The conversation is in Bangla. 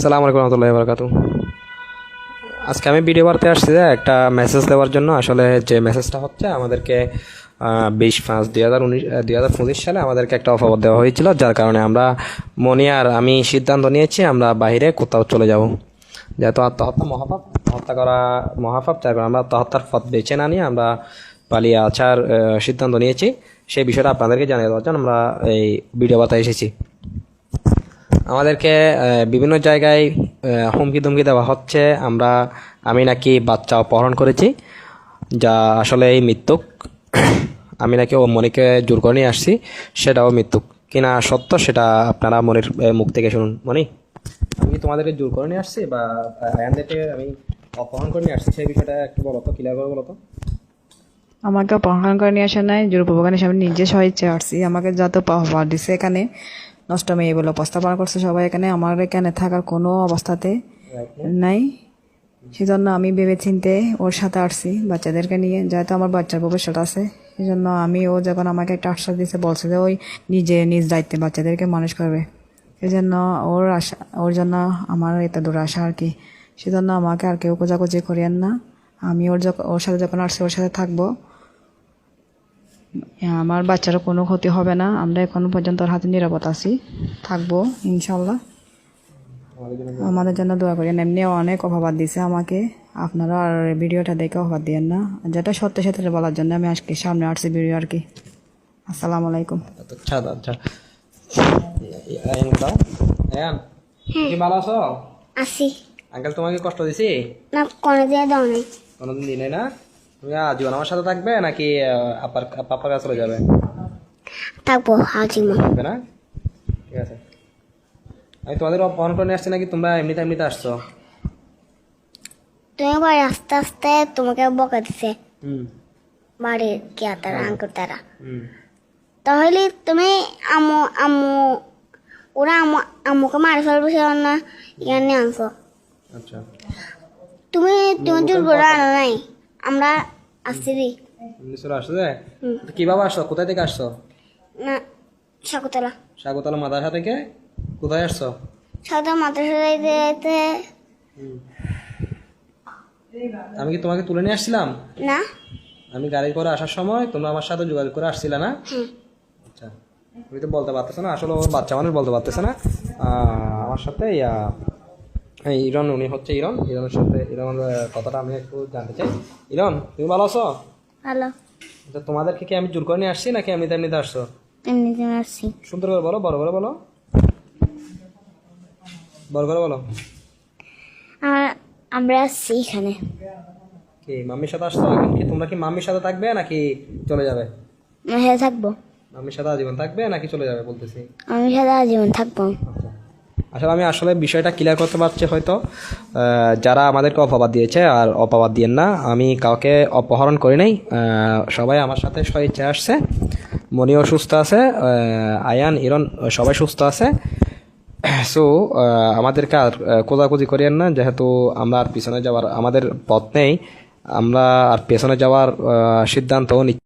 সালাম আলাইকুম রহমতুল্লাহ বরকাতু। আজকে আমি ভিডিও বার্তে আসছি যে একটা মেসেজ দেওয়ার জন্য। আসলে যে মেসেজটা হচ্ছে, আমাদেরকে বিশ পাঁচ দুই হাজার উনিশ দুই হাজার পঁচিশ সালে আমাদেরকে একটা অফার দেওয়া হয়েছিল, যার কারণে আমরা মনি আর আমি সিদ্ধান্ত নিয়েছি, আমরা বাইরে কোথাও চলে যাব। যেহেতু আত্মহত্যা মহাপাপ হত্যা করা মহাপাপ কারণে আমরা আত্মহত্যার পথ বেছে না নিয়ে আমরা পালিয়ে আসার সিদ্ধান্ত নিয়েছি। সেই বিষয়টা আপনাদেরকে জানিয়ে দেওয়ার জন্য আমরা এই ভিডিও বার্তায় এসেছি। আমাদেরকে বিভিন্ন জায়গায় হুমকি দুমকি দেওয়া হচ্ছে। আমরা, আমি নাকি বাচ্চা অপহরণ করেছি, যা আসলে এই মৃত্যুক। আমি নাকি ও মনিকে জোর করে নিয়ে আসছি, সেটাও মৃত্যুক। কিনা সত্য, সেটা আপনারা মনির মুখ থেকে শুনুন। মনি আমি তোমাদেরকে জোর করে নিয়ে আসছি বা আয়ানদেরকে আমি অপহরণ করে নিয়ে আসছি? সেই বিষয়টা একটু বলো তো ক্লিয়ার করে বলো তো। আমাকে অপহরণ করে নিয়ে আসা নাই জোরপূর্বক আমি নিজে স্বইচ্ছে আসছি। আমাকে যত পাওয়া দিছে এখানে নষ্ট মেয়ে বলে উপস্থাপন করছে সবাই এখানে। আমার এখানে থাকার কোনো অবস্থাতে নাই। সেজন্য আমি ভেবে চিনতে ওর সাথে আসছি বাচ্চাদেরকে নিয়ে। যেহেতু আমার বাচ্চার ভবিষ্যৎ আছে, সেজন্য আমি ও যখন আমাকে একটা আশ্বাস দিয়েছে, বলছে যে ওই নিজে নিজ দায়িত্বে বাচ্চাদেরকে মানুষ করবে। সেজন্য ওর আশা, ওর জন্য আমার এত দূর আশা আর কি। সেজন্য আমাকে আর কেউ খোঁজাখুঁজি করিয়েন না। আমি ওর যখন ওর সাথে যখন আসছি, ওর সাথে থাকব। আমার বাচ্চারও কোনো ক্ষতি হবে না। আমরা এখন পর্যন্ত হাতে নিরাপদ আছি। থাকব ইনশাল্লাহ। আমাদের জন্য দোয়া করেন এমনি অনেক অভাবাদ দিছে আমাকে। আপনারা আর ভিডিওটা দেখে অভাব দিয়েন না। যেটা সত্য সেটা বলার জন্য আমি আজকে সামনে আসছি ভিডিও আর কি। আসসালামু আলাইকুম। আচ্ছা। আচ্ছা ভালো আছো? আসি আঙ্কেল তোমাকে কষ্ট দিছি? না কোনো দিয়ে দাও নাই। কোনোদিন দিনে না? তুমি আজীবন আমার সাথে থাকবে নাকি আপার পাপার কাছে চলে যাবে? থাকব হাজিমা থাকবে না? ঠিক আছে। আমি তোমাদের অপহরণ করে আসছি নাকি তোমরা এমনিতে এমনিতে আসছো? তুমি বাড়ি আস্তে আস্তে তোমাকে বকা দিছে। হুম। বাড়ির কে তারা আঙ্কুর তারা। হুম। তাহলে তুমি আম্মু আম্মু ওরা আম্মু আম্মুকে মারি ফেলবে সেজন্য এখানে আনছো। আচ্ছা। তুমি তুমি করে আনো নাই। আমরা আসছি রে। চলে আসছো যে? তো কীভাবে আসছো? কোথায় থেকে আসছো? না শাকুতলা স্বাগতলা মাদাসা থেকে? কোথায় আসছো? শাকুতলা মাদ্রাসা যাইতে আমি কি তোমাকে তুলে নিয়ে আসছিলাম? না। আমি গাড়ি করে আসার সময় তোমরা আমার সাথে যোগাযোগ করে আসছিলে না? আচ্ছা। তুমি তো বলতে পারতেছো না আসলে বাচ্চা মানুষ বলতে পারতেছে না। আমার সাথে ইয়া, ইরন উনি হচ্ছে ইরন। ইরনের সাথে ইরনের কথাটা আমি একটু জানতে চাই। ইরন তুমি ভালো আছো? ভালো। আচ্ছা তোমাদেরকে কি আমি জোর করে নিয়ে আসছি নাকি এমনিতে এমনিতে আসছো? এমনি তুমি আসছি। সুন্দর করে বলো বড় করে বলো। বড় করে বলো। আমরা আমরা আসছি এখানে। কি মাম্মির সাথে আসছো? এখন কি তোমরা কি মাম্মির সাথে থাকবে নাকি চলে যাবে? হ্যাঁ থাকব। মাম্মির সাথে আজীবন থাকবে নাকি চলে যাবে বলতেছি? আমি সাথে আজীবন থাকব। আচ্ছা। আসলে আমি আসলে বিষয়টা ক্লিয়ার করতে পারছি হয়তো যারা আমাদেরকে অপবাদ দিয়েছে আর অপবাদ দিয়েন না, আমি কাউকে অপহরণ করি নাই। সবাই আমার সাথে স্বেচ্ছা আসছে, মনিও সুস্থ আছে আয়ান, ইরন, সবাই সুস্থ আছে। সো আমাদেরকে আর খোঁজাখুঁজি করিয়েন না, যেহেতু আমরা আর পিছনে যাওয়ার আমাদের পথ নেই, আমরা আর পেছনে যাওয়ার সিদ্ধান্তও নিচ্ছি